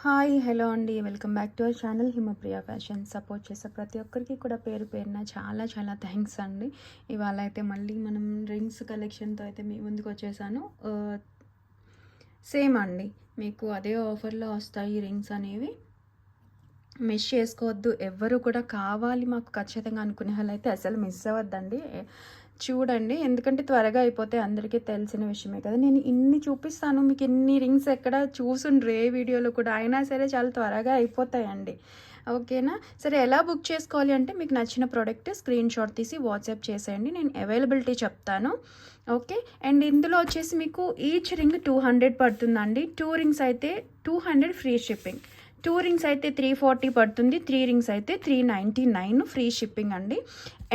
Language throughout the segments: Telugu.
హాయ్ హలో అండి. Welcome back to our channel Himapriya fashion. Support చేసే ప్రతి ఒక్కరికి కూడా పేరు పేరున చాలా చాలా థ్యాంక్స్ అండి. ఇవాళ అయితే మళ్ళీ మనం రింగ్స్ కలెక్షన్తో అయితే మీ ముందుకు వచ్చేసాను. సేమ్ అండి. మీకు అదే ఆఫర్లో వస్తాయి రింగ్స్ అనేవి. మిస్ చేసుకోవద్దు. ఎవ్వరు కూడా కావాలి మాకు ఖచ్చితంగా అనుకునే వాళ్ళు అయితే అసలు మిస్ అవ్వద్దండి. చూడండి. ఎందుకంటే త్వరగా అయిపోతే అందరికీ తెలిసిన విషయమే కదా. నేను ఇన్ని చూపిస్తాను. మీకు ఇన్ని రింగ్స్ ఎక్కడ చూసుండ్రు ఏ వీడియోలో కూడా అయినా సరే చాలా త్వరగా అయిపోతాయండి. ఓకేనా? సరే ఎలా బుక్ చేసుకోవాలి అంటే మీకు నచ్చిన ప్రోడక్ట్ స్క్రీన్ షాట్ తీసి వాట్సాప్ చేసేయండి. నేను అవైలబిలిటీ చెప్తాను. ఓకే? అండ్ ఇందులో వచ్చేసి మీకు ఈచ్ రింగ్ టూ హండ్రెడ్ పడుతుందండి. టూ రింగ్స్ అయితే two hundred free shipping. Two rings అయితే త్రీ ఫార్టీ పడుతుంది త్రీ రింగ్స్ అయితే three ninety nine free shipping అండి.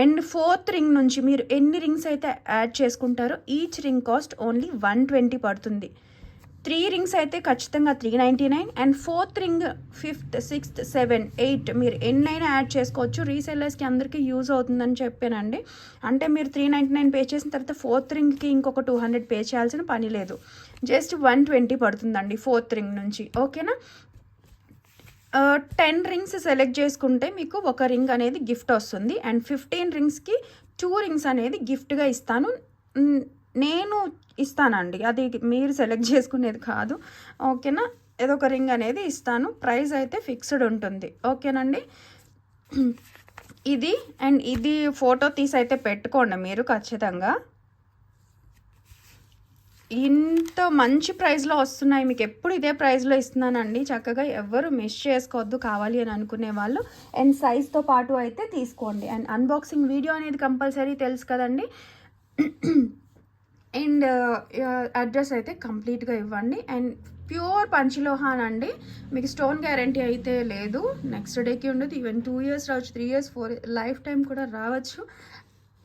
అండ్ ఫోర్త్ రింగ్ నుంచి మీరు ఎన్ని రింగ్స్ అయితే యాడ్ చేసుకుంటారో each ring cost only one twenty పడుతుంది. త్రీ రింగ్స్ అయితే ఖచ్చితంగా three ninety nine and fourth ring fifth sixth seven eight మీరు ఎన్నైనా యాడ్ చేసుకోవచ్చు. రీసెల్లర్స్కి అందరికీ యూజ్ అవుతుందని చెప్పానండి. అంటే మీరు త్రీ నైంటీ నైన్ పే చేసిన తర్వాత ఫోర్త్ రింగ్కి ఇంకొక టూ హండ్రెడ్ పే చేయాల్సిన పని లేదు. జస్ట్ వన్ ట్వంటీ పడుతుందండి ఫోర్త్ రింగ్ నుంచి. ఓకేనా? టెన్ రింగ్స్ సెలెక్ట్ చేసుకుంటే మీకు ఒక రింగ్ అనేది గిఫ్ట్ వస్తుంది. అండ్ ఫిఫ్టీన్ రింగ్స్కి టూ రింగ్స్ అనేది గిఫ్ట్గా ఇస్తాను. నేను ఇస్తానండి. అది మీరు సెలెక్ట్ చేసుకునేది కాదు. ఓకేనా ఏదో ఒక రింగ్ అనేది ఇస్తాను. ప్రైస్ అయితే ఫిక్స్డ్ ఉంటుంది. ఓకేనండి ఇది అండ్ ఇది ఫోటో తీసి అయితే పెట్టుకోండి మీరు ఖచ్చితంగా. ఇంత మంచి ప్రైస్లో వస్తున్నాయి. మీకు ఎప్పుడు ఇదే ప్రైస్లో ఇస్తున్నానండి. చక్కగా ఎవరు మిస్ చేసుకోవద్దు కావాలి అని అనుకునే వాళ్ళు అండ్ సైజ్తో పాటు అయితే తీసుకోండి. అండ్ అన్బాక్సింగ్ వీడియో అనేది కంపల్సరీ తెలుసు కదండి. అండ్ అడ్రస్ అయితే కంప్లీట్గా ఇవ్వండి. అండ్ ప్యూర్ పంచిలోహాన్ అండి మీకు స్టోన్ గ్యారంటీ అయితే లేదు. నెక్స్ట్ డేకి ఉండదు. ఈవెన్ టూ ఇయర్స్ రావచ్చు three years four life time కూడా రావచ్చు.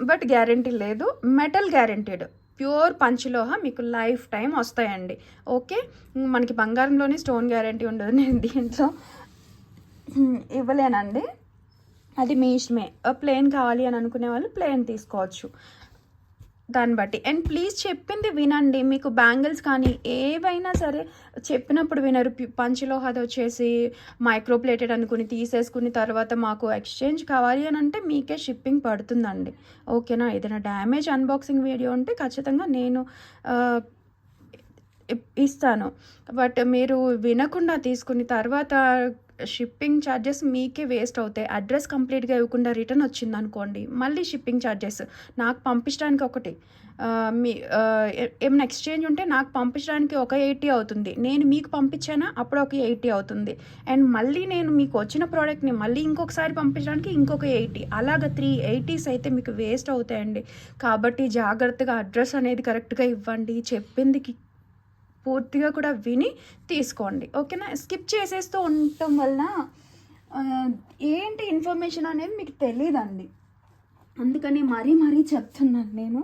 బట్ గ్యారంటీ లేదు. మెటల్ గ్యారంటీడ్ ప్యూర్ పంచలోహ మీకు లైఫ్ టైం వస్తాయండి. ఓకే? మనకి బంగారంలోనే స్టోన్ గ్యారంటీ ఉండదు నేను దీంట్లో. ఇవ్వలేనండి. అది మీ ఇష్టమే. ప్లేన్ కావాలి అని అనుకునే వాళ్ళు ప్లేన్ తీసుకోవచ్చు. దాన్ని బట్టి. అండ్ ప్లీజ్ చెప్పింది వినండి. మీకు బ్యాంగిల్స్ కానీ ఏవైనా సరే చెప్పినప్పుడు వినరు. పంచలోహది వచ్చేసి మైక్రోప్లేటెడ్ అనుకుని తీసేసుకుని తర్వాత మాకు ఎక్స్చేంజ్ కావాలి అని అంటే మీకే షిప్పింగ్ పడుతుందండి. ఓకేనా? ఏదైనా డ్యామేజ్ అన్బాక్సింగ్ వీడియో ఉంటే ఖచ్చితంగా నేను ఇస్తాను. బట్ మీరు వినకుండా తీసుకుని తర్వాత షిప్పింగ్ ఛార్జెస్ మీకే వేస్ట్ అవుతాయి. అడ్రస్ కంప్లీట్గా ఇవ్వకుండా రిటర్న్ వచ్చింది అనుకోండి. మళ్ళీ షిప్పింగ్ ఛార్జెస్ నాకు పంపించడానికి ఒకటి. మీ ఏమైనా ఎక్స్చేంజ్ ఉంటే నాకు పంపించడానికి ఒక ఎయిటీ అవుతుంది. నేను మీకు పంపించానా? అప్పుడు ఒక ఎయిటీ అవుతుంది. అండ్ మళ్ళీ నేను మీకు వచ్చిన ప్రోడక్ట్ని మళ్ళీ ఇంకొకసారి పంపించడానికి ఇంకొక ఎయిటీ. అలాగ త్రీ ఎయిటీస్ అయితే మీకు వేస్ట్ అవుతాయండి. కాబట్టి జాగ్రత్తగా అడ్రస్ అనేది కరెక్ట్గా ఇవ్వండి. చెప్పింది పూర్తిగా కూడా విని తీసుకోండి. ఓకేనా? స్కిప్ చేసేస్తూ ఉండటం వలన ఏంటి ఇన్ఫర్మేషన్ అనేది మీకు తెలియదండి అందుకని మరీ మరీ చెప్తున్నాను నేను.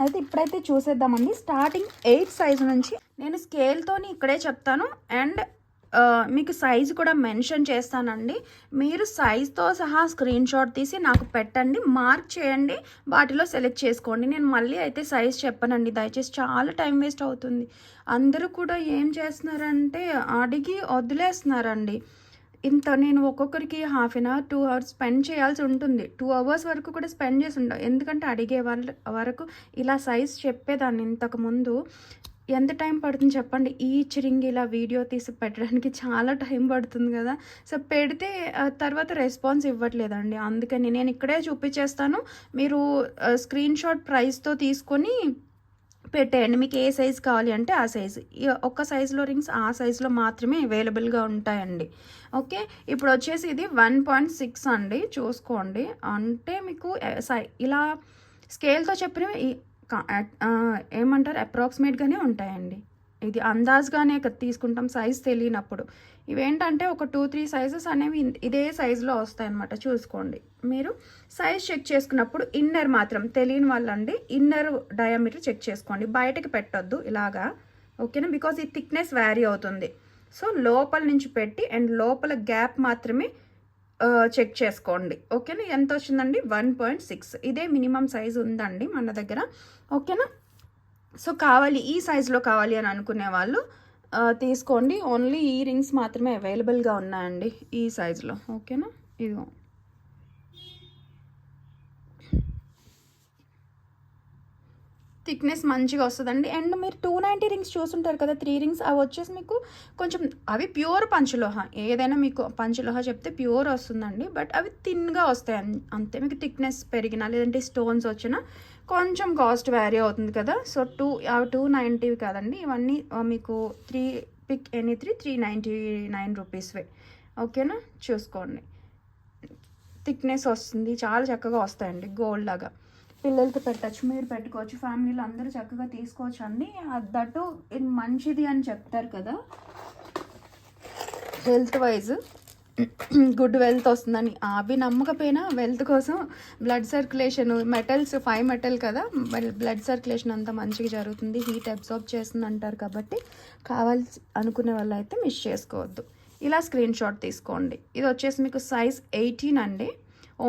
అయితే ఇప్పుడైతే చూసేద్దామండి. స్టార్టింగ్ ఎయిట్ సైజ్ నుంచి నేను స్కేల్తో ఇక్కడే చెప్తాను. అండ్ మీకు సైజు కూడా మెన్షన్ చేస్తానండి. మీరు సైజ్తో సహా స్క్రీన్ షాట్ తీసి నాకు పెట్టండి మార్క్ చేయండి వాటిలో సెలెక్ట్ చేసుకోండి. నేను మళ్ళీ అయితే సైజ్ చెప్పనండి. దయచేసి చాలా టైం వేస్ట్ అవుతుంది. అందరూ కూడా ఏం చేస్తున్నారంటే అడిగి వదిలేస్తున్నారండి. ఇంత నేను ఒక్కొక్కరికి half an hour two hours spend చేయాల్సి ఉంటుంది. టూ అవర్స్ వరకు కూడా స్పెండ్ చేసి ఉండవు. ఎందుకంటే అడిగే వాళ్ళ వరకు ఇలా సైజ్ చెప్పేదాన్ని ఇంతకుముందు ఎంత టైం పడుతుంది చెప్పండి. ఈచ్ రింగ్ ఇలా వీడియో తీసి పెట్టడానికి చాలా టైం పడుతుంది కదా. సో పెడితే తర్వాత రెస్పాన్స్ ఇవ్వట్లేదండి. అందుకని నేను ఇక్కడే చూపించేస్తాను. మీరు స్క్రీన్ షాట్ ప్రైస్తో తీసుకొని పెట్టేయండి. మీకు ఏ సైజ్ కావాలి అంటే ఆ సైజు. ఒక్క సైజులో రింగ్స్ ఆ సైజులో మాత్రమే అవైలబుల్గా ఉంటాయండి. ఓకే? ఇప్పుడు వచ్చేసి ఇది వన్ పాయింట్ సిక్స్ అండి. చూసుకోండి. అంటే మీకు సై ఇలా స్కేల్తో చెప్పినవి ఏమంటారు? అప్రాక్సిమేట్గానే ఉంటాయండి. ఇది అందాజ్గానే తీసుకుంటాం సైజ్ తెలియనప్పుడు. ఇవేంటంటే ఒక టూ త్రీ సైజెస్ అనేవి ఇదే సైజులో వస్తాయన్నమాట. చూసుకోండి. మీరు సైజ్ చెక్ చేసుకున్నప్పుడు ఇన్నర్ మాత్రం తెలియని వాళ్ళండి. ఇన్నర్ డయామీటర్ చెక్ చేసుకోండి. బయటకి పెట్టొద్దు ఇలాగా. ఓకేనా? బికాజ్ ఈ థిక్నెస్ వ్యారీ అవుతుంది. సో లోపల నుంచి పెట్టి అండ్ లోపల గ్యాప్ మాత్రమే చెక్ చేసుకోండి. ఓకేనా? ఎంత వచ్చిందండి వన్ పాయింట్ సిక్స్. ఇదే మినిమం సైజ్ ఉందండి మన దగ్గర. ఓకేనా? సో కావాలి ఈ సైజులో కావాలి అని అనుకునే వాళ్ళు తీసుకోండి. ఓన్లీ ఈ రింగ్స్ మాత్రమే అవైలబుల్గా ఉన్నాయండి ఈ సైజులో. ఓకేనా? ఇదిగో. థిక్నెస్ మంచిగా వస్తుందండి. అండ్ మీరు టూ నైంటీ రింగ్స్ చూసుంటారు కదా త్రీ రింగ్స్ అవి వచ్చేసి మీకు కొంచెం అవి ప్యూర్ పంచలోహ. ఏదైనా మీకు పంచలోహ చెప్తే ప్యూర్ వస్తుందండి. బట్ అవి థిన్గా వస్తాయి అన్- అంతే. మీకు థిక్నెస్ పెరిగినా లేదంటే స్టోన్స్ వచ్చినా కొంచెం కాస్ట్ వ్యారీ అవుతుంది కదా. సో టూ అవి టూ నైంటీవి కాదండి. ఇవన్నీ మీకు three pick any three three ninety nine రూపీస్వే ఓకేనా చూసుకోండి. థిక్నెస్ వస్తుంది. చాలా చక్కగా వస్తాయండి. గోల్డ్ లాగా. పిల్లలకి పెట్టచ్చు మీరు పెట్టుకోవచ్చు ఫ్యామిలీలో అందరూ చక్కగా తీసుకోవచ్చు అండి దట్టు ఇది మంచిది అని చెప్తారు కదా. హెల్త్ వైజ్ గుడ్ వెల్త్ వస్తుందని. అవి నమ్మకపోయినా వెల్త్ కోసం blood circulation metals five metal కదా. బ్లడ్ సర్క్యులేషన్ అంతా మంచిగా జరుగుతుంది. హీట్ అబ్జార్బ్ చేస్తుంది అంటారు కాబట్టి కావాల్సి అనుకునే వాళ్ళు అయితే మిస్ చేసుకోవద్దు. ఇలా స్క్రీన్ షాట్ తీసుకోండి. ఇది వచ్చేసి మీకు సైజ్ ఎయిటీన్ అండి.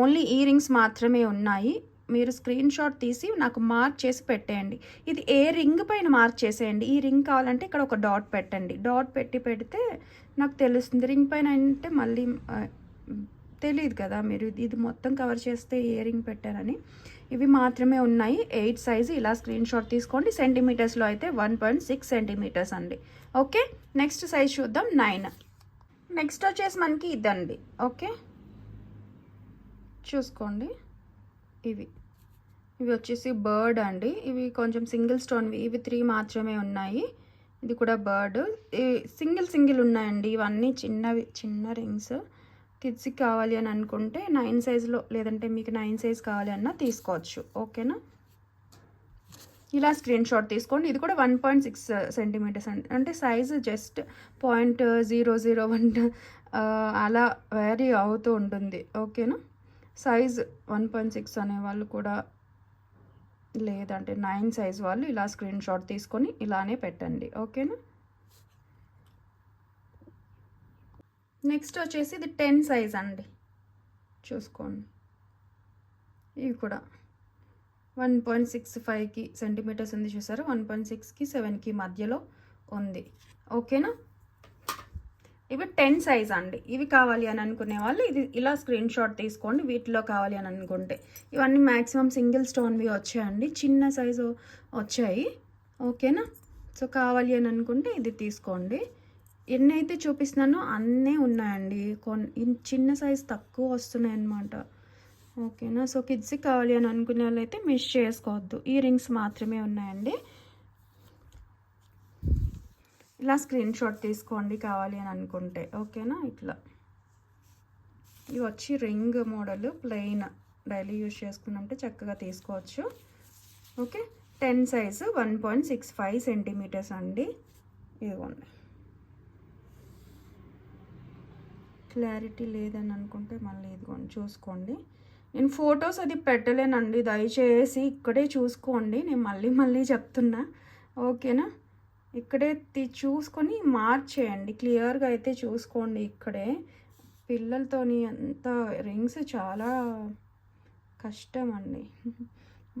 ఓన్లీ ఇయర్ రింగ్స్ మాత్రమే ఉన్నాయి. మీరు స్క్రీన్ షాట్ తీసి నాకు మార్క్ చేసి పెట్టేయండి. ఇది ఏ రింగ్ పైన మార్క్ చేసేయండి? ఈ రింగ్ కావాలంటే ఇక్కడ ఒక డాట్ పెట్టండి. డాట్ పెట్టి పెడితే నాకు తెలుస్తుంది. రింగ్ పైన అంటే మళ్ళీ తెలియదు కదా మీరు. ఇది- ఇది మొత్తం కవర్ చేస్తే ఏ రింగ్ పెట్టారని. ఇవి మాత్రమే ఉన్నాయి. ఎయిట్ సైజు ఇలా స్క్రీన్ షాట్ తీసుకోండి. సెంటీమీటర్స్లో అయితే వన్ పాయింట్ సిక్స్ సెంటీమీటర్స్ అండి. ఓకే నెక్స్ట్ సైజ్ చూద్దాం. నైన్ నెక్స్ట్ వచ్చేసి మనకి ఇదండి. ఓకే చూసుకోండి. ఇవి. ఇవి వచ్చేసి బర్డ్ అండి. ఇవి కొంచెం సింగిల్ స్టోన్వి ఇవి త్రీ మాత్రమే ఉన్నాయి. ఇది కూడా బర్డ్. సింగిల్ సింగిల్ ఉన్నాయండి. ఇవన్నీ చిన్నవి చిన్న రింగ్స్. కిడ్స్కి కావాలి అని అనుకుంటే నైన్ సైజులో లేదంటే మీకు నైన్ సైజ్ కావాలి అన్నా తీసుకోవచ్చు. ఓకేనా? ఇలా స్క్రీన్ షాట్ తీసుకోండి. ఇది కూడా వన్ పాయింట్ సిక్స్ సెంటీమీటర్స్ అంటే size just point zero zero one అలా వేరీ అవుతూ ఉంటుంది. ఓకేనా? సైజ్ వన్ పాయింట్ సిక్స్ అనే వాళ్ళు కూడా లేదంటే నైన్ సైజ్ వాళ్ళు ఇలా స్క్రీన్ షాట్ తీసుకొని ఇలానే పెట్టండి. ఓకేనా? నెక్స్ట్ వచ్చేసి ఇది టెన్ సైజ్ అండి. చూసుకోండి. ఇవి కూడా. వన్ పాయింట్ సిక్స్ ఫైవ్కి సెంటీమీటర్స్ ఉంది చూసారా? వన్ పాయింట్ సిక్స్కి సెవెన్కి మధ్యలో ఉంది. ఓకేనా? ఇవి టెన్ సైజ్ అండి. ఇవి కావాలి అని అనుకునే వాళ్ళు ఇది ఇలా స్క్రీన్ షాట్ తీసుకోండి వీటిలో కావాలి అని అనుకుంటే. ఇవన్నీ మ్యాక్సిమం సింగిల్ స్టోన్వి వచ్చాయండి. చిన్న సైజు వచ్చాయి. ఓకేనా? సో కావాలి అని అనుకుంటే ఇది తీసుకోండి. ఎన్ని అయితే చూపిస్తున్నానో అన్నీ ఉన్నాయండి. కొన్ ఇన్- చిన్న సైజ్ తక్కువ వస్తున్నాయి అన్నమాట ఓకేనా? సో కిడ్స్కి కావాలి అని అనుకునే వాళ్ళైతే మిస్ చేసుకోవద్దు. ఈ రింగ్స్ మాత్రమే ఉన్నాయండి. ఇలా స్క్రీన్ షాట్ తీసుకోండి కావాలి అని అనుకుంటే. ఓకేనా? ఇట్లా. ఇవి వచ్చి ring model plain daily use చేసుకున్నంటే చక్కగా తీసుకోవచ్చు. Okay? Ten size one point six five centimetres అండి. ఇదిగోండి. క్లారిటీ లేదని అనుకుంటే మళ్ళీ ఇదిగోండి చూసుకోండి. నేను ఫొటోస్ అది పెట్టలేనండి. దయచేసి ఇక్కడే చూసుకోండి. నేను మళ్ళీ మళ్ళీ చెప్తున్నా. ఓకేనా? ఇక్కడే చూసుకొని మార్చేయండి. క్లియర్గా అయితే చూసుకోండి ఇక్కడే. పిల్లలతోని అంత రింగ్స్ చాలా కష్టం అండి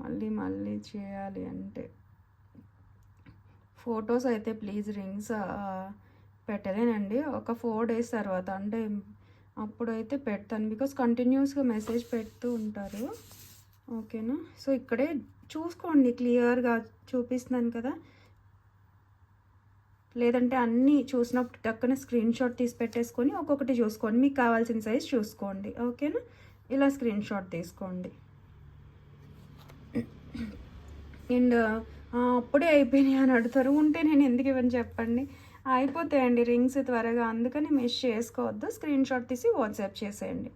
మళ్ళీ మళ్ళీ చేయాలి అంటే. ఫొటోస్ అయితే ప్లీజ్ రింగ్స్ పెట్టలేనండి. ఒక ఫోర్ డేస్ తర్వాత అంటే అప్పుడైతే పెడతాను. బికాస్ కంటిన్యూస్గా మెసేజ్ పెడుతూ ఉంటారు. ఓకేనా? సో ఇక్కడే చూసుకోండి క్లియర్గా చూపిస్తున్నాను కదా. లేదంటే అన్నీ చూసినప్పుడు టక్కున స్క్రీన్ షాట్ తీసి పెట్టేసుకొని ఒక్కొక్కటి చూసుకోండి. మీకు కావాల్సిన సైజ్ చూసుకోండి. ఓకేనా ఇలా స్క్రీన్ షాట్ తీసుకోండి. అండ్ అప్పుడే అయిపోయినాయి అని అడుగుతారు. ఉంటే నేను ఎందుకు ఇవ్వని చెప్పండి? అయిపోతాయండి రింగ్స్ త్వరగా. అందుకని మిస్ చేసుకోవద్దు. స్క్రీన్ షాట్ తీసి వాట్సాప్ చేసేయండి.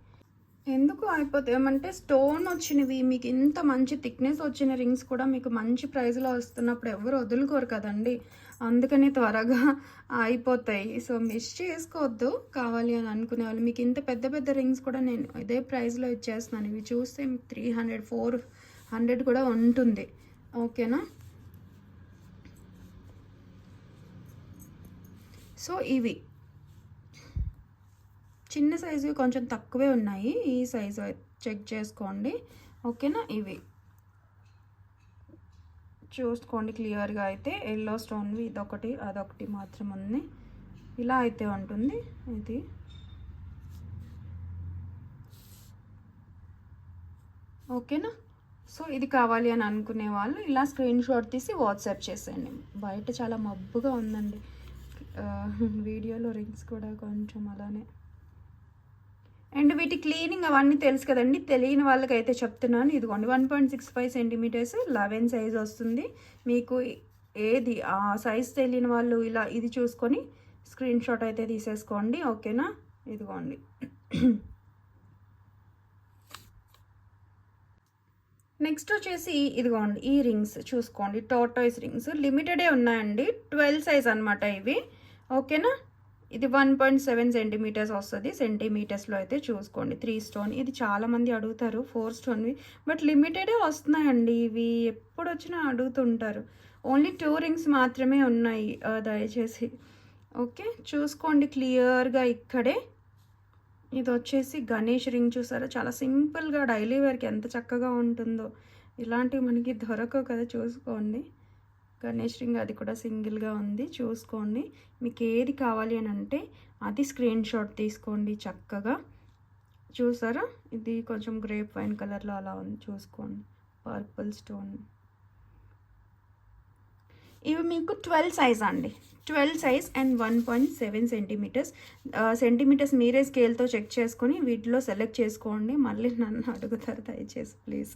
ఎందుకు అయిపోతాయి? ఏమంటే స్టోన్ వచ్చినవి మీకు ఇంత మంచి థిక్నెస్ వచ్చిన రింగ్స్ కూడా మీకు మంచి ప్రైస్లో వస్తున్నప్పుడు ఎవరు వదులుకోరు కదండి. అందుకని త్వరగా అయిపోతాయి. సో మిస్ చేసుకోవద్దు కావాలి అని అనుకునే వాళ్ళు. మీకు ఇంత పెద్ద పెద్ద రింగ్స్ కూడా నేను ఇదే ప్రైస్లో ఇచ్చేస్తున్నాను. ఇవి చూస్తే మీకు త్రీ హండ్రెడ్ ఫోర్ హండ్రెడ్ కూడా ఉంటుంది. ఓకేనా? సో ఇవి. చిన్న సైజు కొంచెం తక్కువే ఉన్నాయి. ఈ సైజు చెక్ చేసుకోండి. ఓకేనా? ఇవి. చూసుకోండి క్లియర్గా అయితే. ఎల్లో స్టోన్వి ఇదొకటి అదొకటి మాత్రం ఉంది. ఇలా అయితే ఉంటుంది. ఇది. ఓకేనా? సో ఇది కావాలి అని అనుకునే వాళ్ళు ఇలా స్క్రీన్ షాట్ తీసి వాట్సాప్ చేసేయండి. బయట చాలా మబ్బుగా ఉందండి. వీడియోలో రింగ్స్ కూడా కొంచెం అలానే అండ్ వీటి క్లీనింగ్ అవన్నీ తెలుసు కదండి. తెలియని వాళ్ళకైతే చెప్తున్నాను. ఇదిగోండి one point six five centimetres eleven size వస్తుంది. మీకు ఏది ఆ సైజ్ తెలియని వాళ్ళు ఇలా ఇది చూసుకొని స్క్రీన్ షాట్ అయితే తీసేసుకోండి. ఓకేనా? ఇదిగోండి. నెక్స్ట్ వచ్చేసి ఇదిగోండి ఈ రింగ్స్ చూసుకోండి. టోటాయిస్ రింగ్స్ లిమిటెడే ఉన్నాయండి. ట్వెల్వ్ సైజ్ అనమాట ఇవి. ఓకేనా? ఇది వన్ పాయింట్ సెవెన్ సెంటీమీటర్స్ వస్తుంది. సెంటీమీటర్స్లో అయితే చూసుకోండి. Three stone. ఇది చాలామంది అడుగుతారు. ఫోర్ స్టోన్వి. బట్ లిమిటెడే వస్తున్నాయండి. ఇవి ఎప్పుడు వచ్చినా అడుగుతుంటారు. ఓన్లీ టూ రింగ్స్ మాత్రమే ఉన్నాయి దయచేసి. ఓకే? చూసుకోండి క్లియర్గా ఇక్కడే. ఇది వచ్చేసి గణేష్ రింగ్ చూసారా? చాలా సింపుల్గా డైలీ వేర్కి ఎంత చక్కగా ఉంటుందో. ఇలాంటివి మనకి దొరకవు కదా చూసుకోండి. గణేష్ రింగ్ అది కూడా సింగిల్గా ఉంది. చూసుకోండి. మీకు ఏది కావాలి అని అంటే అది స్క్రీన్ షాట్ తీసుకోండి చక్కగా. చూసారా? ఇది కొంచెం గ్రేప్ వైన్ కలర్లో అలా ఉంది. చూసుకోండి. Purple stone. ఇవి మీకు ట్వెల్వ్ సైజ్ అండి. Twelve size and one point seven centimetres. Centimetres మీరే స్కేల్తో చెక్ చేసుకొని వీటిలో సెలెక్ట్ చేసుకోండి. మళ్ళీ నన్ను అడుగుతారు దయచేసి ప్లీజ్.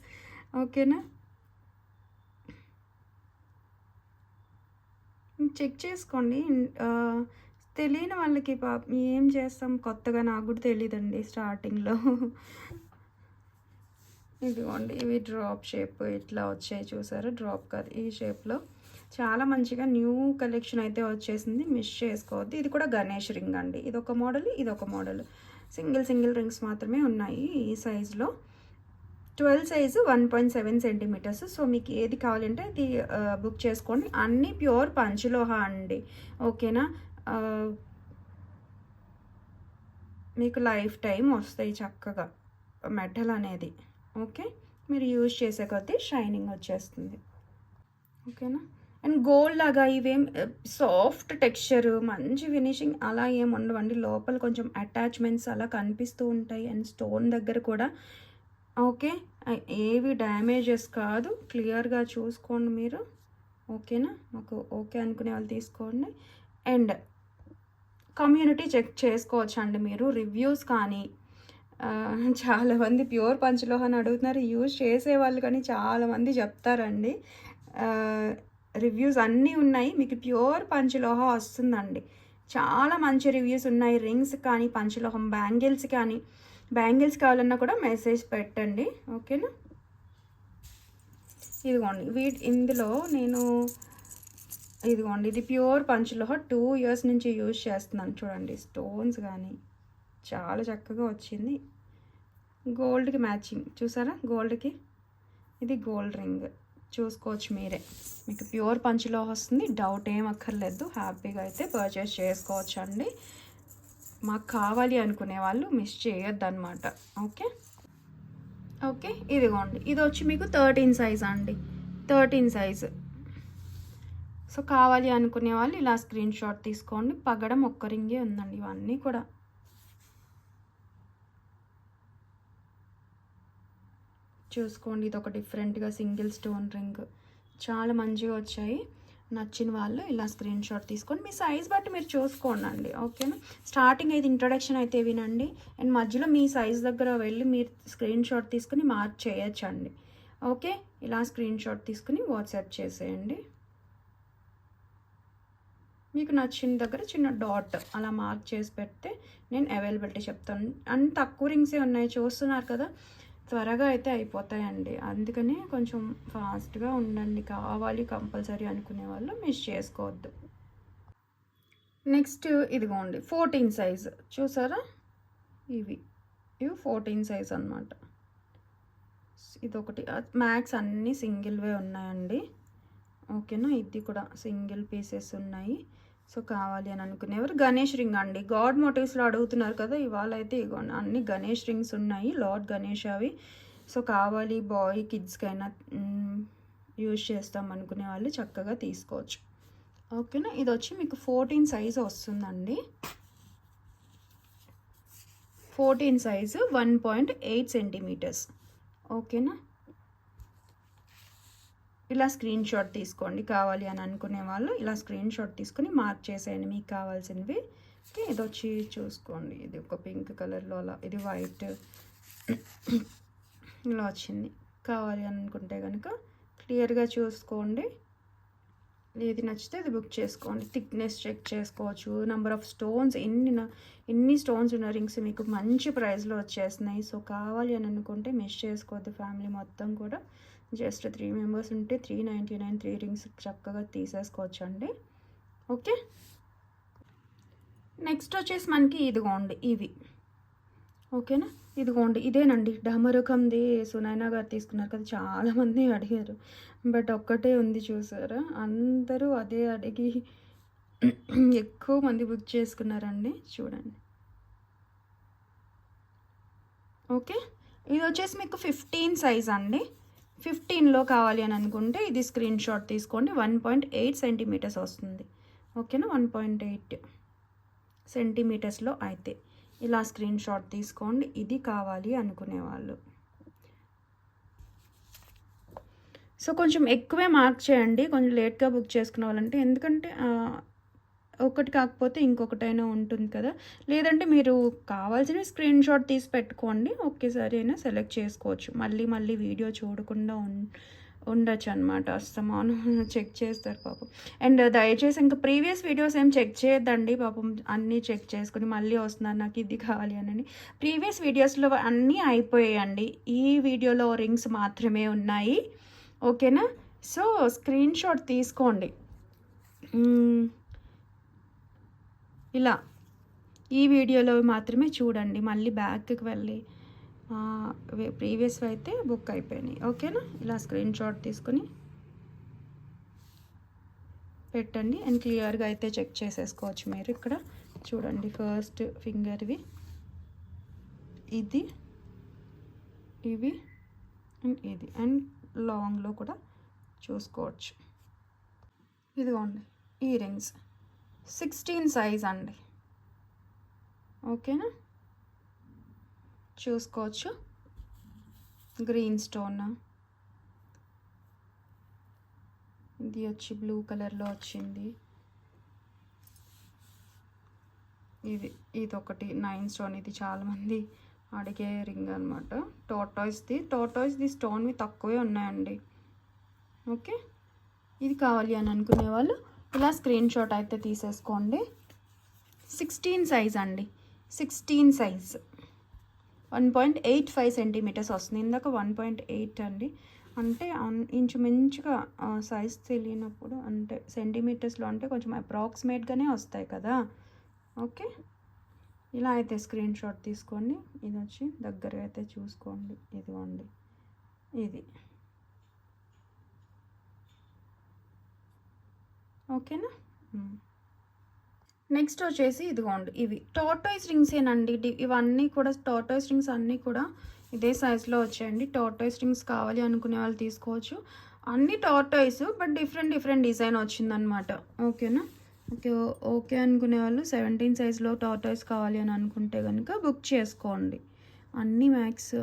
ఓకేనా? చెక్ చేసుకోండి. తెలియని వాళ్ళకి పాప ఏం చేస్తాం? కొత్తగా నాకు కూడా తెలియదండి స్టార్టింగ్లో. ఇదిగోండి ఇవి డ్రాప్ షేప్ ఇట్లా వచ్చాయి చూసారా? డ్రాప్ కాదు ఈ షేప్లో. చాలా మంచిగా న్యూ కలెక్షన్ అయితే వచ్చేసింది. మిస్ చేసుకోవద్దు. ఇది కూడా గణేష్ రింగ్ అండి. ఇది ఒక మోడల్ ఇదొక మోడల్. సింగిల్ సింగిల్ రింగ్స్ మాత్రమే ఉన్నాయి ఈ సైజులో. Twelve size one point seven centimetres. So మీకు ఏది కావాలంటే అది బుక్ చేసుకోండి. అన్నీ ప్యూర్ పంచలోహ అండి. ఓకేనా? మీకు లైఫ్ టైం వస్తాయి చక్కగా. మెటల్ అనేది. ఓకే? మీరు యూజ్ చేసే కొద్దీ షైనింగ్ వచ్చేస్తుంది. ఓకేనా? అండ్ గోల్డ్ లాగా ఇవేం సాఫ్ట్ టెక్స్చర్ మంచి ఫినిషింగ్ అలా ఏమి ఉండవండి. లోపల కొంచెం అటాచ్మెంట్స్ అలా కనిపిస్తూ ఉంటాయి అండ్ స్టోన్ దగ్గర కూడా. ఓకే? ఏవి డ్యామేజెస్ కాదు. క్లియర్గా చూసుకోండి మీరు. ఓకేనా? మాకు ఓకే అనుకునే వాళ్ళు తీసుకోండి. అండ్ కమ్యూనిటీ చెక్ చేసుకోవచ్చు అండి మీరు. రివ్యూస్ కానీ చాలామంది ప్యూర్ పంచలోహాన్ని అడుగుతున్నారు. యూజ్ చేసే వాళ్ళు కానీ చాలామంది చెప్తారండి. రివ్యూస్ అన్నీ ఉన్నాయి. మీకు ప్యూర్ పంచలోహ వస్తుందండి. చాలా మంచి రివ్యూస్ ఉన్నాయి. రింగ్స్ కానీ పంచలోహం బ్యాంగిల్స్ కానీ. బ్యాంగిల్స్ కావాలన్నా కూడా మెసేజ్ పెట్టండి. ఓకేనా? ఇదిగోండి వీటి ఇందులో నేను ఇదిగోండి ఇది ప్యూర్ పంచులోహ టూ ఇయర్స్ నుంచి యూజ్ చేస్తున్నాను. చూడండి స్టోన్స్ కానీ చాలా చక్కగా వచ్చింది. గోల్డ్కి మ్యాచింగ్ చూసారా? గోల్డ్కి. ఇది గోల్డ్ రింగ్. చూసుకోవచ్చు మీరే. మీకు ప్యూర్ పంచులో వస్తుంది డౌట్ ఏం అక్కర్లేదు. హ్యాపీగా అయితే పర్చేస్ చేసుకోవచ్చు అండి మాకు కావాలి అనుకునే వాళ్ళు మిస్ చేయొద్దు అనమాట ఓకే? ఓకే ఇదిగోండి. ఇది వచ్చి మీకు థర్టీన్ సైజ్ అండి. థర్టీన్ సైజ్ సో కావాలి అనుకునే వాళ్ళు ఇలా స్క్రీన్ షాట్ తీసుకోండి. పగడం ఒక్క రింగే ఉందండి ఇవన్నీ కూడా. చూసుకోండి ఇది ఒక డిఫరెంట్గా సింగిల్ స్టోన్ రింగ్. చాలా మంచిగా వచ్చాయి. నచ్చిన వాళ్ళు ఇలా స్క్రీన్ షాట్ తీసుకొని మీ సైజ్ బట్టి మీరు చూసుకోండి ఓకేనా స్టార్టింగ్ అయితే ఇంట్రొడక్షన్ అయితే వినండి. అండ్ మధ్యలో మీ సైజ్ దగ్గర వెళ్ళి మీరు స్క్రీన్ షాట్ తీసుకుని మార్క్ చేయొచ్చు అండి ఓకే ఇలా స్క్రీన్ షాట్ తీసుకుని వాట్సాప్ చేసేయండి. మీకు నచ్చిన దగ్గర చిన్న డాట్ అలా మార్క్ చేసి పెడితే నేను అవైలబిలిటీ చెప్తాను. అండ్ తక్కువ రింగ్సే ఉన్నాయి? చూస్తున్నారు కదా? త్వరగా అయితే అయిపోతాయండి. అందుకని కొంచెం ఫాస్ట్గా ఉండండి. కావాలి కంపల్సరీ అనుకునే వాళ్ళు మిస్ చేసుకోవద్దు. నెక్స్ట్ ఇదిగోండి ఫోర్టీన్ సైజ్. చూసారా? ఇవి. ఇవి ఫోర్టీన్ సైజ్ అనమాట ఇదొకటి. మ్యాక్స్ అన్నీ సింగిల్వే ఉన్నాయండి. ఓకేనా? ఇది కూడా సింగిల్ పీసెస్ ఉన్నాయి. సో కావాలి అని అనుకునేవారు. గణేష్ రింగ్ అండి. గాడ్ మోటివ్స్లో అడుగుతున్నారు కదా ఇవాళ అయితే ఇగోండి అన్ని గణేష్ రింగ్స్ ఉన్నాయి. లార్డ్ గణేష్ అవి. సో కావాలి బాయ్ కిడ్స్కైనా యూజ్ చేస్తాం అనుకునే వాళ్ళు చక్కగా తీసుకోవచ్చు. ఓకేనా? ఇది వచ్చి మీకు ఫోర్టీన్ సైజ్ వస్తుందండి. Fourteen size one point eight centimetres. ఓకేనా? ఇలా స్క్రీన్ షాట్ తీసుకోండి కావాలి అని అనుకునే వాళ్ళు ఇలా స్క్రీన్ షాట్ తీసుకొని మార్క్ చేసేయండి. మీకు కావాల్సినవి. ఓకే ఇది వచ్చి చూసుకోండి. ఇది ఒక పింక్ కలర్లో అలా ఇది వైట్ ఇలా వచ్చింది. కావాలి అని అనుకుంటే కనుక క్లియర్గా చూసుకోండి. ఏది నచ్చితే అది బుక్ చేసుకోండి. థిక్నెస్ చెక్ చేసుకోవచ్చు. నెంబర్ ఆఫ్ స్టోన్స్ ఎన్ని ఎన్ని స్టోన్స్ ఉన్న రింగ్స్ మీకు మంచి ప్రైస్లో వచ్చేస్తున్నాయి. సో కావాలి అని అనుకుంటే మిస్ చేసుకోవద్దు ఫ్యామిలీ మొత్తం కూడా. జస్ట్ త్రీ మెంబర్స్ ఉంటే three ninety nine three rings చక్కగా తీసేసుకోవచ్చు అండి ఓకే? నెక్స్ట్ వచ్చేసి మనకి ఇదిగోండి ఇవి. ఓకేనా? ఇదిగోండి ఇదేనండి. డమరుకంది సునైనా గారు తీసుకున్నారు కదా చాలామంది అడిగారు. బట్ ఒక్కటే ఉంది చూసారా? అందరూ అదే అడిగి ఎక్కువ మంది బుక్ చేసుకున్నారండి. చూడండి. ఓకే? ఇది వచ్చేసి మీకు ఫిఫ్టీన్ సైజ్ అండి ఫిఫ్టీన్లో కావాలి అని అనుకుంటే ఇది స్క్రీన్ షాట్ తీసుకోండి. వన్ పాయింట్ ఎయిట్ సెంటీమీటర్స్ వస్తుంది. ఓకేనా? వన్ పాయింట్ ఎయిట్ సెంటీమీటర్స్లో అయితే. ఇలా స్క్రీన్ షాట్ తీసుకోండి. ఇది కావాలి అనుకునే వాళ్ళు. సో కొంచెం ఎక్కువే మార్క్ చేయండి. కొంచెం లేట్గా బుక్ చేసుకునే వాళ్ళంటే. ఎందుకంటే ఒకటి కాకపోతే ఇంకొకటైనా ఉంటుంది కదా. లేదంటే మీరు కావాల్సిన స్క్రీన్ షాట్ తీసి పెట్టుకోండి. ఒకేసారి అయినా సెలెక్ట్ చేసుకోవచ్చు. మళ్ళీ మళ్ళీ వీడియో చూడకుండా ఉం ఉండొచ్చు అనమాట అస్తమానం చెక్ చేస్తారు పాపం. అండ్ దయచేసి ఇంకా ప్రీవియస్ వీడియోస్ ఏం చెక్ చేయొద్దండి పాపం. అన్నీ చెక్ చేసుకుని మళ్ళీ వస్తున్నారు నాకు ఇది కావాలి అని ప్రీవియస్ వీడియోస్లో అన్నీ అయిపోయాయండి. ఈ వీడియోలో రింగ్స్ మాత్రమే ఉన్నాయి. ఓకేనా? సో స్క్రీన్ షాట్ తీసుకోండి. ఇలా. ఈ వీడియోలో మాత్రమే చూడండి. మళ్ళీ బ్యాక్కి వెళ్ళి ప్రీవియస్ అయితే బుక్ అయిపోయినాయి. ఓకేనా? ఇలా స్క్రీన్ షాట్ తీసుకొని పెట్టండి. అండ్ క్లియర్గా అయితే చెక్ చేసేసుకోవచ్చు మీరు ఇక్కడ. చూడండి ఫస్ట్ ఫింగర్వి. ఇది ఇవి అండ్ ఇది. అండ్ లాంగ్లో కూడా చూసుకోవచ్చు. ఇదిగోండి ఈ రింగ్స్. సిక్స్టీన్ సైజ్ అండి. ఓకేనా? చూసుకోవచ్చు. గ్రీన్ స్టోన్ ఇది వచ్చి బ్లూ కలర్లో వచ్చింది. ఇది ఇది ఒకటి నైన్ స్టోన్ ఇది చాలామంది అడిగే రింగ్ అనమాట టోటాయిస్ది టోటాయిస్ది స్టోన్వి తక్కువే ఉన్నాయండి. ఓకే? ఇది కావాలి అని అనుకునే వాళ్ళు ఇలా స్క్రీన్ షాట్ అయితే తీసేసుకోండి. సిక్స్టీన్ సైజ్ అండి. Sixteen size. One point eight five centimetres వస్తుంది. ఇందాక వన్ పాయింట్ ఎయిట్ అండి. అంటే ఇంచుమించుగా సైజ్ తెలియనప్పుడు అంటే సెంటీమీటర్స్లో అంటే కొంచెం అప్రాక్సిమేట్గానే వస్తాయి కదా. ఓకే? ఇలా అయితే స్క్రీన్ షాట్ తీసుకోండి. ఇది వచ్చి దగ్గరగా అయితే చూసుకోండి. ఇదిగోండి. ఇది. ఓకేనా. నెక్స్ట్ వచ్చేసి ఇదిగోండి ఇవి టాటాయిస్ రింగ్స్ ఏనండి? ఇవన్నీ కూడా టాటాయిస్ రింగ్స్ అన్నీ కూడా ఇదే సైజులో వచ్చాయండి. టాటాయిస్ రింగ్స్ కావాలి అనుకునే వాళ్ళు తీసుకోవచ్చు. అన్ని tortoise but different different design వచ్చిందనమాట ఓకేనా? ఓకే ఓకే అనుకునే వాళ్ళు సెవెంటీన్ సైజ్లో టాటాయిస్ కావాలి అని అనుకుంటే కనుక బుక్ చేసుకోండి. అన్నీ మ్యాక్స్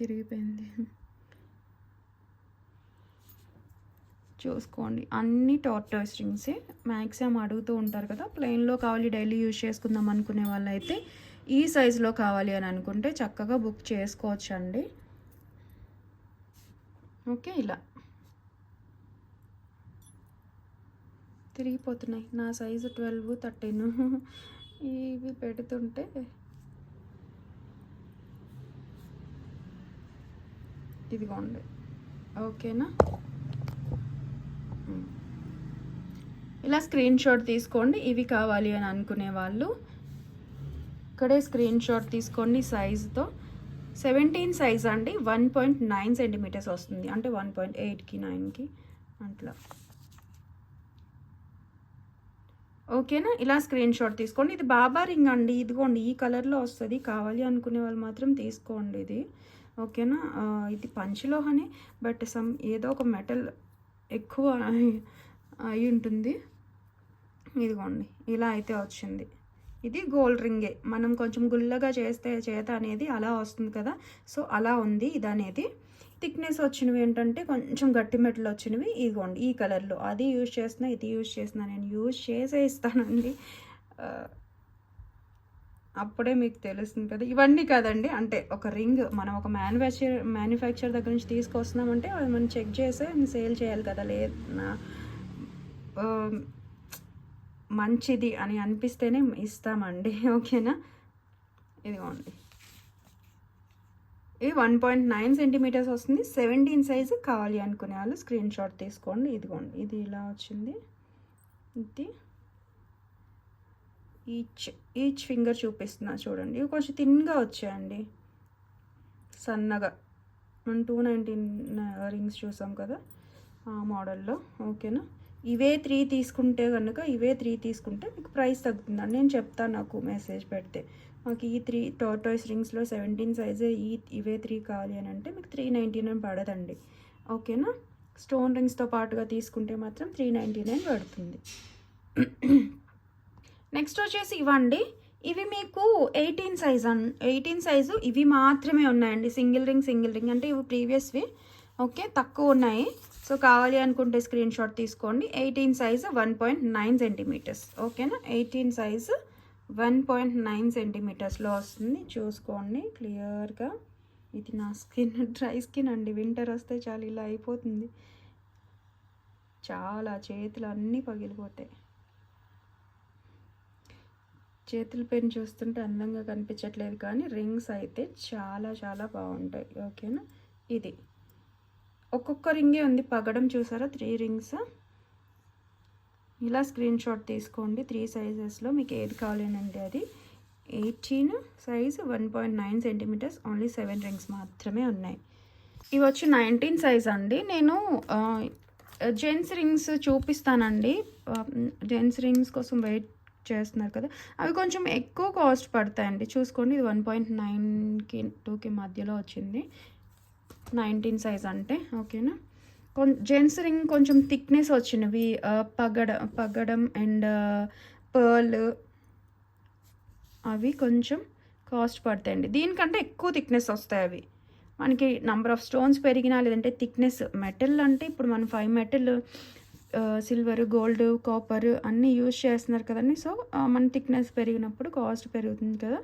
తిరిగిపోయింది. చూసుకోండి. అన్ని టార్టాయిస్ స్ట్రింగ్సే మ్యాక్సిమం అడుగుతూ ఉంటారు కదా. ప్లెయిన్లో కావాలి డైలీ యూజ్ చేసుకుందాం అనుకునే వాళ్ళైతే ఈ సైజులో కావాలి అని అనుకుంటే చక్కగా బుక్ చేసుకోవచ్చండి. ఓకే ఇలా. తిరిగిపోతున్నాయి. నా సైజు ట్వెల్వ్ థర్టీన్ ఇవి పెడుతుంటే ఇదిగోండి. ఓకేనా? ఇలా స్క్రీన్ షాట్ తీసుకోండి ఇవి కావాలి అని అనుకునే వాళ్ళు. ఇక్కడే స్క్రీన్ షాట్ తీసుకోండి సైజుతో. సెవెంటీన్ సైజ్ అండి వన్ పాయింట్ నైన్ సెంటీమీటర్స్ వస్తుంది. అంటే వన్ పాయింట్ ఎయిట్కి నైన్కి అట్లా. ఓకేనా? ఇలా స్క్రీన్ షాట్ తీసుకోండి. ఇది బాబా రింగ్ అండి. ఇదిగోండి ఈ కలర్లో వస్తుంది. కావాలి అనుకునే వాళ్ళు మాత్రం తీసుకోండి ఇది. ఓకేనా? ఇది పంచలోహనే బట్ సమ్ ఏదో ఒక మెటల్ ఎక్కువ అయి ఉంటుంది. ఇదిగోండి ఇలా అయితే వచ్చింది. ఇది గోల్డ్ రింగే. మనం కొంచెం గుల్లగా చేస్తే చేత అనేది అలా వస్తుంది కదా. సో అలా ఉంది ఇది అనేది థిక్నెస్ వచ్చినవి ఏంటంటే కొంచెం గట్టి మెట్లు వచ్చినవి. ఇదిగోండి ఈ కలర్లో. అది యూజ్ చేస్తున్నా ఇది యూజ్ చేసిన నేను యూజ్ చేసే ఇస్తానండి. అప్పుడే మీకు తెలుస్తుంది కదా ఇవన్నీ కదండి అంటే ఒక రింగ్ మనం ఒక మ్యానుఫ్యాక్చర్ మ్యానుఫ్యాక్చర్ దగ్గర నుంచి తీసుకొస్తున్నామంటే అది మనం చెక్ చేసే సేల్ చేయాలి కదా. లేదు మంచిది అని అనిపిస్తేనే ఇస్తామండి ఓకేనా? ఇదిగోండి. ఇది వన్ పాయింట్ నైన్ సెంటీమీటర్స్ వస్తుంది. సెవెంటీన్ సైజు కావాలి అనుకునే వాళ్ళు స్క్రీన్ షాట్ తీసుకోండి. ఇదిగోండి. ఇది ఇలా వచ్చింది. ఇది ఈచ్ ఈచ్ ఫింగర్ చూపిస్తున్నా చూడండి. ఇవి కొంచెం థిన్గా వచ్చాయండి. సన్నగా. మనం టూ నైన్టీన్ రింగ్స్ చూసాం కదా ఆ మోడల్లో. ఓకేనా? ఇవే త్రీ తీసుకుంటే కనుక ఇవే త్రీ తీసుకుంటే మీకు ప్రైస్ తగ్గుతుందని నేను చెప్తాను నాకు మెసేజ్ పెడితే. మాకు ఈ త్రీ టోర్టాయిస్ రింగ్స్లో సెవెంటీన్ సైజే ఈ ఇవే త్రీ కావాలి అని అంటే మీకు త్రీ నైంటీ నైన్ పడదండి. ఓకేనా? స్టోన్ రింగ్స్తో పాటుగా తీసుకుంటే మాత్రం త్రీ నైంటీ నైన్ పడుతుంది. నెక్స్ట్ వచ్చేసి ఇవ్వండి. ఇవి మీకు eighteen size an eighteen size ఇవి మాత్రమే ఉన్నాయండి. Single ring single ring. అంటే ఇవి ప్రీవియస్వి. ఓకే తక్కువ ఉన్నాయి. సో కావాలి అనుకుంటే స్క్రీన్ షాట్ తీసుకోండి. Eighteen size one point nine centimetres. ఓకేనా? Eighteen size one point nine సెంటీమీటర్స్లో వస్తుంది. చూసుకోండి. క్లియర్గా. ఇది నా స్కిన్ డ్రై స్కిన్ అండి. వింటర్ వస్తే చాలా ఇలా అయిపోతుంది. చాలా చేతులు అన్నీ పగిలిపోతాయి. చేతుల పెన్ చూస్తుంటే అందంగా కనిపించట్లేదు కానీ రింగ్స్ అయితే చాలా చాలా బాగుంటాయి. ఓకేనా? ఇది. ఒక్కొక్క రింగే ఉంది. పగడం చూసారా? Three rings. ఇలా స్క్రీన్ షాట్ తీసుకోండి. త్రీ సైజెస్లో మీకు ఏది కావాలేనండి అది. Eighteen size one point nine centimetres. Only seven rings మాత్రమే ఉన్నాయి. ఇవి వచ్చి నైన్టీన్ సైజ్ అండి. నేను జెంట్స్ రింగ్స్ చూపిస్తానండి. జెంట్స్ రింగ్స్ కోసం వెయిట్ చేస్తున్నారు కదా. అవి కొంచెం ఎక్కువ కాస్ట్ పడతాయండి. చూసుకోండి ఇది వన్ పాయింట్ నైన్కి టూకి మధ్యలో వచ్చింది. నైన్టీన్ సైజ్ అంటే ఓకేనా? కొం జెంట్స్ రింగ్ కొంచెం థిక్నెస్ వచ్చినవి. పగడ పగడం అండ్ పర్ల్ అవి కొంచెం కాస్ట్ పడతాయండి. దీనికంటే ఎక్కువ థిక్నెస్ వస్తాయి అవి. మనకి నంబర్ ఆఫ్ స్టోన్స్ పెరిగినా లేదంటే థిక్నెస్ మెటల్ అంటే ఇప్పుడు మనం five metal silver gold copper అన్నీ యూజ్ చేస్తున్నారు కదండి. సో మన థిక్నెస్ పెరిగినప్పుడు కాస్ట్ పెరుగుతుంది కదా.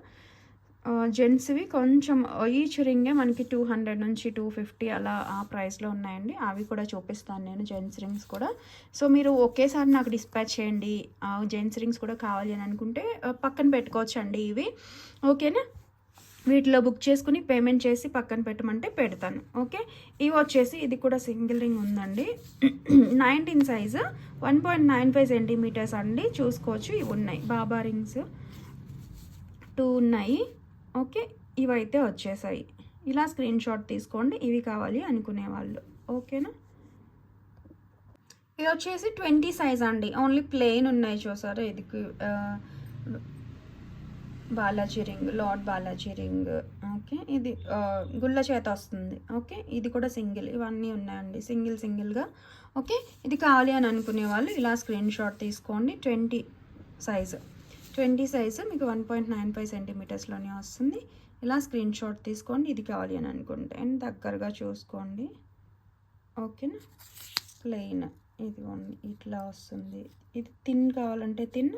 జెంట్స్వి కొంచెం ఈచ్ రింగే మనకి టూ హండ్రెడ్ నుంచి టూ ఫిఫ్టీ అలా ఆ ప్రైస్లో ఉన్నాయండి. అవి కూడా చూపిస్తాను నేను జెంట్స్ రింగ్స్ కూడా. సో మీరు ఒకేసారి నాకు డిస్పాచ్ చేయండి. జెంట్స్ రింగ్స్ కూడా కావాలి అని అనుకుంటే పక్కన పెట్టుకోవచ్చు అండి ఇవి ఓకేనా వీటిలో బుక్ చేసుకుని పేమెంట్ చేసి పక్కన పెట్టమంటే పెడతాను. ఓకే ఇవి వచ్చేసి ఇది కూడా సింగిల్ రింగ్ ఉందండి. Nineteen size one point nine five centimetres అండి. చూసుకోవచ్చు ఇవి ఉన్నాయి. బాబా రింగ్స్ టూ ఉన్నాయి. ఓకే ఇవైతే వచ్చేసాయి. ఇలా స్క్రీన్ షాట్ తీసుకోండి. ఇవి కావాలి అనుకునే వాళ్ళు ఓకేనా ఇది వచ్చేసి ట్వంటీ సైజ్ అండి. ఓన్లీ ప్లెయిన్ ఉన్నాయి చూసారా? ఇది Balaji ring lord Balaji ring okay. ఇది గుళ్ళ చేత వస్తుంది ఓకే. ఇది కూడా సింగిల్ ఇవన్నీ ఉన్నాయండి. సింగిల్ సింగిల్గా ఓకే. ఇది కావాలి అని అనుకునే వాళ్ళు ఇలా స్క్రీన్ షాట్ తీసుకోండి. ట్వంటీ సైజు ట్వంటీ సైజు మీకు వన్ పాయింట్ నైన్ ఫైవ్ సెంటీమీటర్స్లోనే వస్తుంది. ఇలా స్క్రీన్ షాట్ తీసుకోండి. ఇది కావాలి అని అనుకుంటే అండ్ దగ్గరగా చూసుకోండి. ఓకేనా? ప్లెయిన్ ఇదిగోండి ఇట్లా వస్తుంది. ఇది థిన్ కావాలంటే థిన్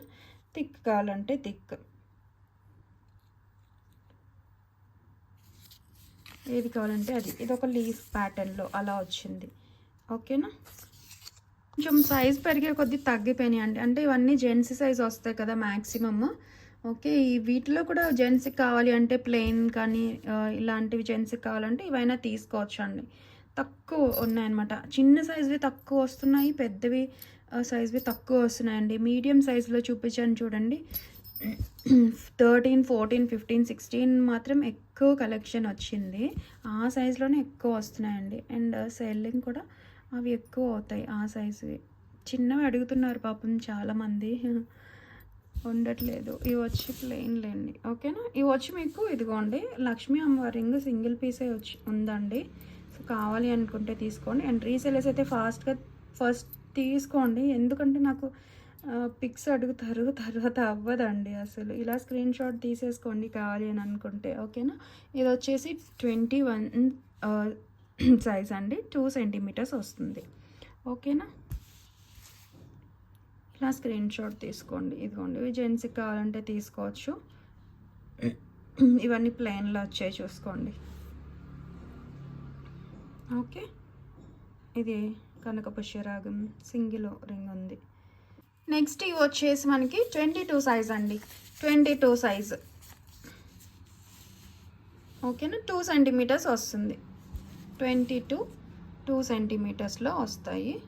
థిక్ కావాలంటే థిక్ ఏది కావాలంటే అది. ఇది ఒక లీఫ్ ప్యాటర్న్లో అలా వచ్చింది. ఓకేనా? కొంచెం సైజ్ పెరిగే కొద్దీ తగ్గిపోయినాయి అండి. అంటే ఇవన్నీ జెంట్స్ సైజ్ వస్తాయి కదా మ్యాక్సిమమ్ ఓకే ఈ వీటిలో కూడా జెంట్స్కి కావాలి అంటే ప్లెయిన్ కానీ ఇలాంటివి జెంట్స్కి కావాలంటే ఇవైనా తీసుకోవచ్చు అండి తక్కువ ఉన్నాయన్నమాట. చిన్న సైజువి తక్కువ వస్తున్నాయి పెద్దవి సైజువి తక్కువ వస్తున్నాయండి. మీడియం సైజులో చూపించాను చూడండి. థర్టీన్ ఫోర్టీన్ ఫిఫ్టీన్ సిక్స్టీన్ మాత్రం ఎక్కువ కలెక్షన్ వచ్చింది. ఆ సైజులోనే ఎక్కువ వస్తున్నాయండి. అండ్ సెల్లింగ్ uh, కూడా అవి ఎక్కువ అవుతాయి ఆ సైజువి చిన్నవి అడుగుతున్నారు పాపం చాలామంది. ఉండట్లేదు. ఇవి వచ్చి ప్లెయిన్ లేండి. ఓకేనా ఇవి వచ్చి మీకు ఇదిగోండి. లక్ష్మీ అమ్మవారి రింగ్ సింగిల్ పీసే వచ్చి ఉందండి. సో కావాలి అనుకుంటే తీసుకోండి. అండ్ రీసెలర్స్ అయితే ఫాస్ట్గా ఫస్ట్ తీసుకోండి. ఎందుకంటే నాకు పిక్స్ అడుగుతారు తర్వాత అవ్వదండి అసలు. ఇలా స్క్రీన్ షాట్ తీసేసుకోండి కావాలి అని అనుకుంటే ఓకేనా? ఇది వచ్చేసి ట్వంటీ వన్ సైజ్ అండి. టూ సెంటీమీటర్స్ వస్తుంది. ఓకేనా? ఇలా స్క్రీన్ షాట్ తీసుకోండి. ఇదిగోండి ఇవి జెంట్స్కి కావాలంటే తీసుకోవచ్చు. ఇవన్నీ ప్లెయిన్లో వచ్చాయి చూసుకోండి. ఓకే? ఇది కనకపుష్యరాగం సింగిల్ రింగ్ ఉంది. నెక్స్ట్ ఇవి వచ్చేసి మనకి ట్వంటీ టూ సైజ్ అండి. ట్వంటీ టూ సైజ్ ఓకేనా? టూ సెంటీమీటర్స్ వస్తుంది. ట్వంటీ టూ టూ సెంటీమీటర్స్లో వస్తాయి.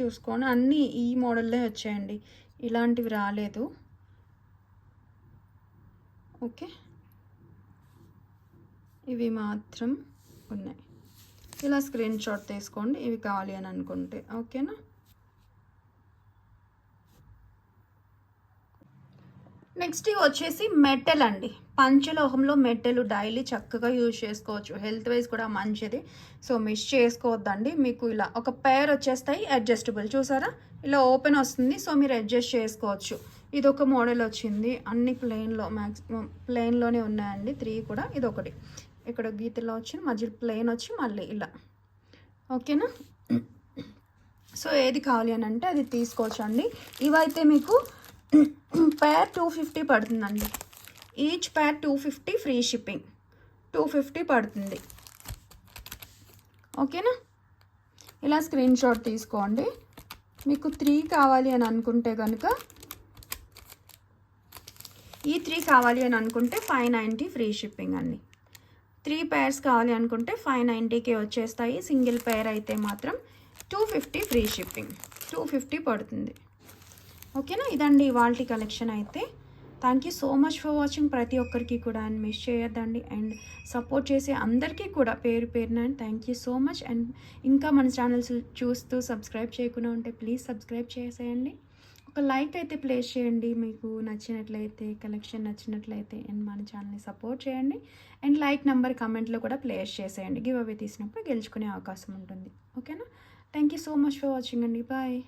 చూసుకోండి అన్నీ ఈ మోడల్లే వచ్చాయండి. ఇలాంటివి రాలేదు. ఓకే? ఇవి మాత్రం ఉన్నాయి. ఇలా స్క్రీన్ షాట్ తీసుకోండి ఇవి కావాలి అని అనుకుంటే. ఓకేనా? నెక్స్ట్ ఇవి వచ్చేసి మెట్టెల్ అండి. పంచలోహంలో మెట్టెలు డైలీ చక్కగా యూజ్ చేసుకోవచ్చు. హెల్త్ వైజ్ కూడా మంచిది. సో మిస్ చేసుకోవద్దండి. మీకు ఇలా ఒక పేర్ వచ్చేస్తాయి అడ్జస్టబుల్. చూసారా? ఇలా ఓపెన్ వస్తుంది. సో మీరు అడ్జస్ట్ చేసుకోవచ్చు. ఇది ఒక మోడల్ వచ్చింది. అన్ని ప్లెయిన్లో మ్యాక్సిమం ప్లెయిన్లోనే ఉన్నాయండి. త్రీ కూడా. ఇది ఒకటి ఇక్కడ గీతలో వచ్చి మధ్యలో ప్లెయిన్ వచ్చి మళ్ళీ ఇలా. ఓకేనా? సో ఏది కావాలి అని అంటే అది తీసుకోవచ్చు అండి ఇవైతే మీకు పేర్ టూ ఫిఫ్టీ పడుతుందండి. Each pair two fifty free shipping. Two fifty పడుతుంది. ఓకేనా? ఇలా స్క్రీన్ షాట్ తీసుకోండి. మీకు త్రీ కావాలి అని అనుకుంటే కనుక ఈ త్రీ కావాలి అని అనుకుంటే ఫైవ్ నైంటీ ఫ్రీ షిప్పింగ్ అండి. త్రీ పేర్స్ కావాలి అనుకుంటే ఫైవ్ నైంటీకి వచ్చేస్తాయి. సింగిల్ పేర్ అయితే మాత్రం two fifty free shipping. Two fifty పడుతుంది. ఓకేనా? ఇదండి ఇవాళ కలెక్షన్ అయితే. Thank you so much for watching ప్రతి ఒక్కరికి కూడా అండ్ మిస్ చేయొద్దండి. అండ్ సపోర్ట్ చేసే అందరికీ కూడా పేరు పేరున thank you so much and ఇంకా మన ఛానల్స్ చూస్తూ సబ్స్క్రైబ్ చేయకుండా ఉంటే ప్లీజ్ సబ్స్క్రైబ్ చేసేయండి. ఒక లైక్ అయితే ప్లేస్ చేయండి. మీకు నచ్చినట్లయితే కలెక్షన్ నచ్చినట్లయితే అండ్ మన ఛానల్ని సపోర్ట్ చేయండి. అండ్ లైక్ నెంబర్ కమెంట్లో కూడా ప్లేస్ చేసేయండి. గివ్ అవే తీసినప్పుడు గెలుచుకునే అవకాశం ఉంటుంది. ఓకేనా? Thank you so much for watching అండి. బాయ్